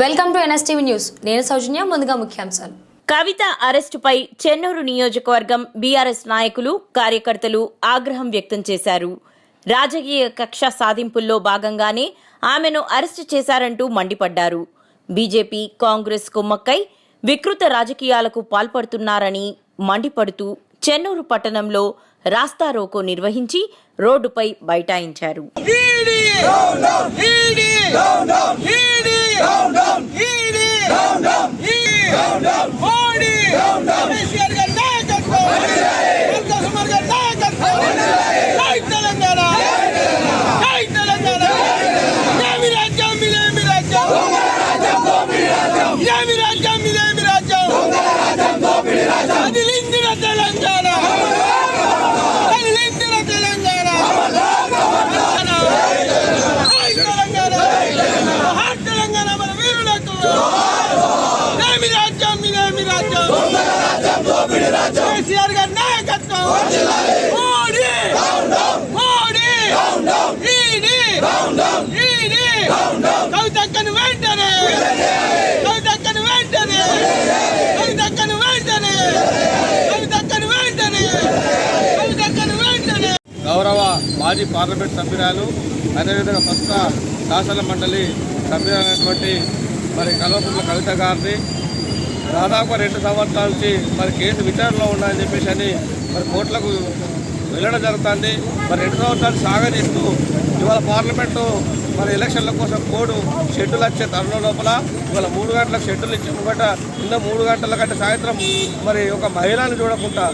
Welcome to NSTV news. నేను సౌజన్య ముందుగా ముఖ్యాంశాలు. కవిత అరెస్టుపై చెన్నూరు నియోజకవర్గం బీఆర్ఎస్ నాయకులు కార్యకర్తలు ఆగ్రహం వ్యక్తం చేశారు. రాజకీయ కక్ష సాధింపుల్లో భాగంగానే ఆమెను అరెస్టు చేశారంటూ మండిపడ్డారు. బీజేపీ కాంగ్రెస్ కుమ్మక్కై వికృత రాజకీయాలకు పాల్పడుతున్నారని మండిపడుతూ చెన్నూరు పట్టణంలో రాస్తారోకో నిర్వహించి రోడ్డుపై బైఠాయించారు. ED down down ED. Down down ED down down Modi. Down down KCR గారి నాయకత్వం. వంద సుమార్ గారి నాయకత్వం. జై తెలంగాణ. జై తెలంగాణ. ఇదేమి రాజ్యం ఇదేమి రాజ్యం? ఇదేమి రాజ్యం ఇదేమి రాజ్యం కదిలిందిన తెలంగాణ కదిలిందిన తెలంగాణ జై తెలంగాణ మహా తెలంగాణ మన వీరులకు ఇదేమి రాజ్యం ఇదేమి రాజ్యం. కేసీఆర్ గారి నాయకత్వం. మోడీ. మోడీ. ఈడీ. ఈడీ. కవితక్కను వెంటనే. కవితక్కను వెంటనే. కవితక్కను వెంటనే. కవితక్కను వెంటనే. కవితక్కను వెంటనే. గౌరవ మాజీ పార్లమెంట్ సభ్యురాలు అదేవిధంగా కొత్త శాసన మండలి సభ్యులైనటువంటి మరి కల్వకుంట్ల కవిత గారిని దాదాపు రెండు సంవత్సరాల నుంచి మరి కేసు విచారణలో ఉన్నాయని చెప్పేసి అని మరి కోర్టులకు వెళ్ళడం జరుగుతుంది. మరి రెండు సంవత్సరాలు సాగదీస్తూ ఇవాళ పార్లమెంటు మరి ఎలక్షన్ల కోసం కోడు షెడ్యూల్ వచ్చే తరుణం లోపల ఇవాళ మూడు గంటలకు షెడ్యూల్ ఇచ్చి ముంగట కింద మూడు గంటల కంటే సాయంత్రం మరి ఒక మహిళను చూడకుండా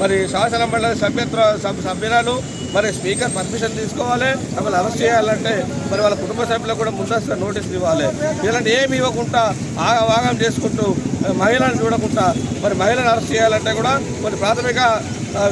మరి శాసన మండలి సభ్యత్వ సభ్ సభ్యురాలు మరి స్పీకర్ పర్మిషన్ తీసుకోవాలి వాళ్ళు అరెస్ట్ చేయాలంటే మరి వాళ్ళ కుటుంబ సభ్యులకు కూడా ముందస్తు నోటీసులు ఇవ్వాలి. ఇలాంటి ఏమి ఇవ్వకుండా ఆగవాగం చేసుకుంటూ మహిళను చూడకుండా మరి మహిళను అరెస్ట్ చేయాలంటే కూడా కొన్ని ప్రాథమిక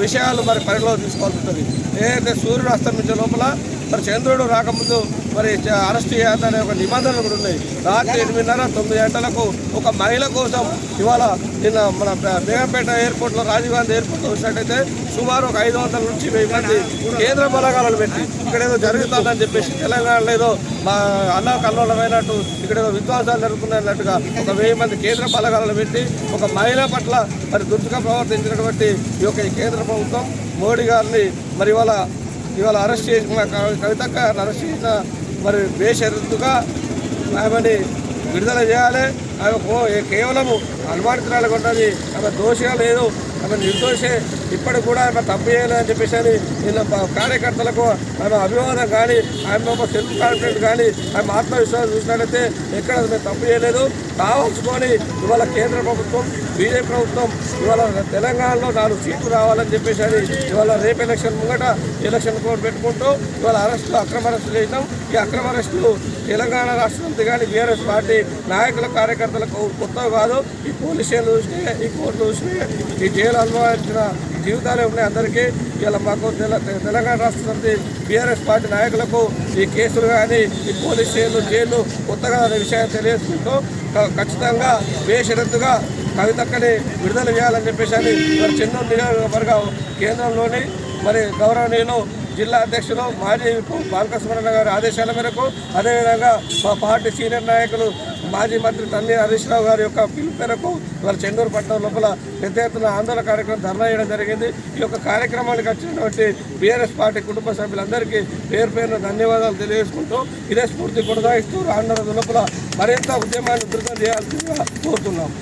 విషయాలు మరి పరిగణలో తీసుకోవాల్సి ఉంటుంది. ఏదైతే సూర్యుడు అస్తమించే లోపల మరి చంద్రుడు రాకముందు మరి అరెస్ట్ చేయాలనే ఒక నిబంధనలు కూడా ఉన్నాయి. రాత్రి ఎనిమిదిన్నర తొమ్మిది గంటలకు ఒక మహిళ కోసం ఇవాళ నిన్న మన బేగంపేట ఎయిర్పోర్ట్లో రాజీవ్ గాంధీ ఎయిర్పోర్ట్లో వచ్చినట్టయితే సుమారు ఒక ఐదు వందల నుంచి వెయ్యి మంది కేంద్ర బలగాలను పెట్టి ఇక్కడ ఏదో జరుగుతుందని చెప్పేసి తెలంగాణలో ఏదో మా అన్న కల్లోలమైనట్టు ఇక్కడ ఏదో విధ్వంసాలు జరుగుతున్నట్టుగా ఒక వెయ్యి మంది కేంద్ర బలగాలను పెట్టి ఒక మహిళ పట్ల మరి దుర్గా ప్రవర్తించినటువంటి ఈ యొక్క కేంద్ర ప్రభుత్వం మోడీ గారిని మరి ఇవాళ ఇవాళ అరెస్ట్ చేసిన కవితక్క అరెస్ట్ చేసిన మరి బేషరతుగా ఆమెని విడుదల చేయాలి. ఆమె కేవలం కేవలము అనుమానితురాలుగా ఉన్నది ఆమె దోషిగా లేదు. ఆమె నిర్దోషే ఇప్పటికి కూడా ఆమె తప్పు చేయలేదని చెప్పేసి అని వీళ్ళ కార్యకర్తలకు ఆమె అభివాదం కానీ ఆమె ఒక సెల్ఫ్ కాన్ఫిడెంట్ కానీ ఆమె ఆత్మవిశ్వాసం చూసినట్లయితే ఎక్కడ మేము తప్పు చేయలేదు. కావాల్సుకొని ఇవాళ కేంద్ర ప్రభుత్వం బీజేపీ ప్రభుత్వం ఇవాళ తెలంగాణలో నాలుగు సీట్లు రావాలని చెప్పేసి అని ఇవాళ రేపు ఎలక్షన్ ముంగట ఎలక్షన్ కోడ్ పెట్టుకుంటూ ఇవాళ అరెస్టులు అక్రమ అరెస్టులు చేసినాం. ఈ అక్రమ అరెస్టులు తెలంగాణ రాష్ట్రం కానీ బీఆర్ఎస్ పార్టీ నాయకుల కార్యకర్తలకు కొత్తవి కాదు. ఈ పోలీస్ స్టేషన్లు చూసినాయి ఈ కోర్టులు చూసినాయి ఈ జైలు అనుభవించిన జీవితాలే ఉన్నాయి అందరికీ. ఇలా మాకు తెల తెలంగాణ రాష్ట్ర సమితి బీఆర్ఎస్ పార్టీ నాయకులకు ఈ కేసులు కానీ ఈ పోలీస్ స్టేషన్లు జైలు కొత్తగా అనే విషయాన్ని తెలియజేసుకుంటూ ఖచ్చితంగా బేషరత్తుగా కవితక్కని విడుదల చేయాలని చెప్పేసి అని మరి చెన్నూరు నియోజకవర్గ కేంద్రంలోని మరి గౌరవనీయులు జిల్లా అధ్యక్షులు మాజీ బాలకృష్ణ గారి ఆదేశాల మేరకు అదేవిధంగా మా పార్టీ సీనియర్ నాయకులు మాజీ మంత్రి తన్ని హరీష్ రావు గారి యొక్క పిలుపు మేరకు వారు చెందూరు పట్టణం లోపల పెద్ద ఎత్తున ఆందోళన కార్యక్రమం ధర్నా చేయడం జరిగింది. ఈ యొక్క కార్యక్రమానికి వచ్చినటువంటి బీఆర్ఎస్ పార్టీ కుటుంబ సభ్యులందరికీ పేరు పేరున ధన్యవాదాలు తెలియజేసుకుంటూ ఇదే స్ఫూర్తి కొనసాగిస్తూ రానున్న లోపల మరింత ఉద్యమాన్ని ఉధృతం చేయాల్సిందిగా కోరుతున్నాం.